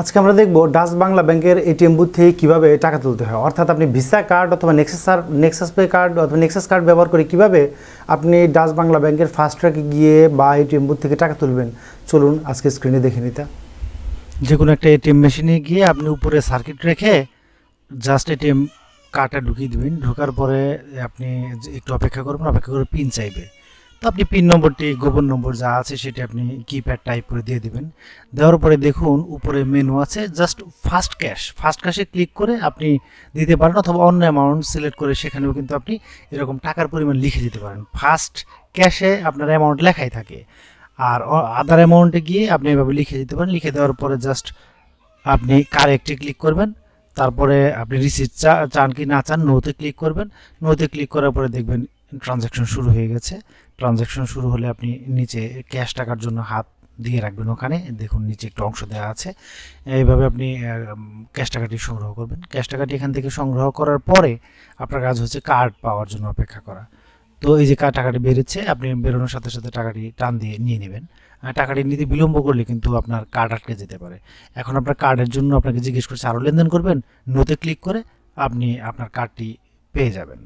আজকে আমরা দেখব ডাচ বাংলা ব্যাংকের এটিএম বুথ থেকে কীভাবে টাকা তুলতে হয়। অর্থাৎ আপনি ভিসা কার্ড অথবা নেক্সাস নেক্সাস পে কার্ড অথবা নেক্সাস কার্ড ব্যবহার করে কীভাবে আপনি ডাচ বাংলা ব্যাংকের ফার্স্ট ট্র্যাকে গিয়ে বা এটিএম বুথ থেকে টাকা তুলবেন? চলুন আজকে স্ক্রিনে দেখে নিতে। যে কোনো একটা এটিএম মেশিনে গিয়ে আপনি উপরে সার্কিট রেখে জাস্ট এটিএম কার্ডটা ঢুকিয়ে দেবেন। ঢোকার পরে আপনি একটু অপেক্ষা করবেন, অপেক্ষা করে পিন চাইবে। তো আপনি পিন নম্বরটি, গোপন নম্বর যা আছে সেটি আপনি কিপ্যাড টাইপ করে দিয়ে দিবেন। দেওয়ার পরে দেখুন, উপরে মেনু আছে জাস্ট ফার্স্ট ক্যাশ ফার্স্ট ক্যাশে ক্লিক করে আপনি দিতে পারেন অথবা অন্য অ্যামাউন্ট সিলেক্ট করে সেখানেও কিন্তু আপনি এরকম টাকার পরিমাণ লিখে দিতে পারেন। ফার্স্ট ক্যাশে আপনার অ্যামাউন্ট লেখাই থাকে। আর আদার অ্যামাউন্টে গিয়ে আপনি এভাবে লিখে দিতে পারেন। লিখে দেওয়ার পরে জাস্ট আপনি কারেক্টে ক্লিক করবেন। তারপরে আপনি রিসিট চান কি না চান নোতে ক্লিক করবেন। নোতে ক্লিক করার পরে দেখবেন ট্রানজ্যাকশন শুরু হয়ে গেছে। ট্রানজ্যাকশন শুরু হলে আপনি নিচে ক্যাশ টাকার জন্য হাত দিয়ে রাখবেন ওখানে। দেখুন, নিচে একটু অংশ দেওয়া আছে। এইভাবে আপনি ক্যাশ টাকাটি সংগ্রহ করবেন। ক্যাশ টাকাটি এখান থেকে সংগ্রহ করার পরে আপনার কাজ হচ্ছে কার্ড পাওয়ার জন্য অপেক্ষা করা। তো এই যে টাকাটি বেরোচ্ছে, আপনি বেরোনোর সাথে সাথে টাকাটি টান দিয়ে নিয়ে নেবেন। টাকাটি নিতে বিলম্ব করলে কিন্তু আপনার কার্ড আটকে যেতে পারে। এখন আপনার কার্ডের জন্য আপনাকে জিজ্ঞেস করছে আরও লেনদেন করবেন? নোতে ক্লিক করে আপনি আপনার কার্ডটি পেয়ে যাবেন।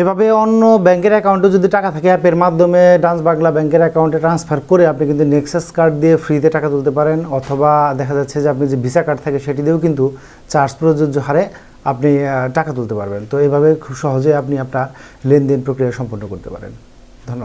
এভাবে অন্য ব্যাংকের অ্যাকাউন্টে যদি টাকা থাকে অ্যাপের মাধ্যমে ডান্স বাংলা ব্যাংকের অ্যাকাউন্টে ট্রান্সফার করে আপনি কিন্তু নেক্সাস কার্ড দিয়ে ফ্রিতে টাকা তুলতে পারেন, অথবা দেখা যাচ্ছে যে আপনি যে ভিসা কার্ড থাকে সেটি দিয়েও কিন্তু চার্জ প্রযোজ্য হারে আপনি টাকা তুলতে পারবেন। তো এভাবে খুব সহজে আপনি আপনার লেনদেন প্রক্রিয়া সম্পন্ন করতে পারেন। ধন্যবাদ।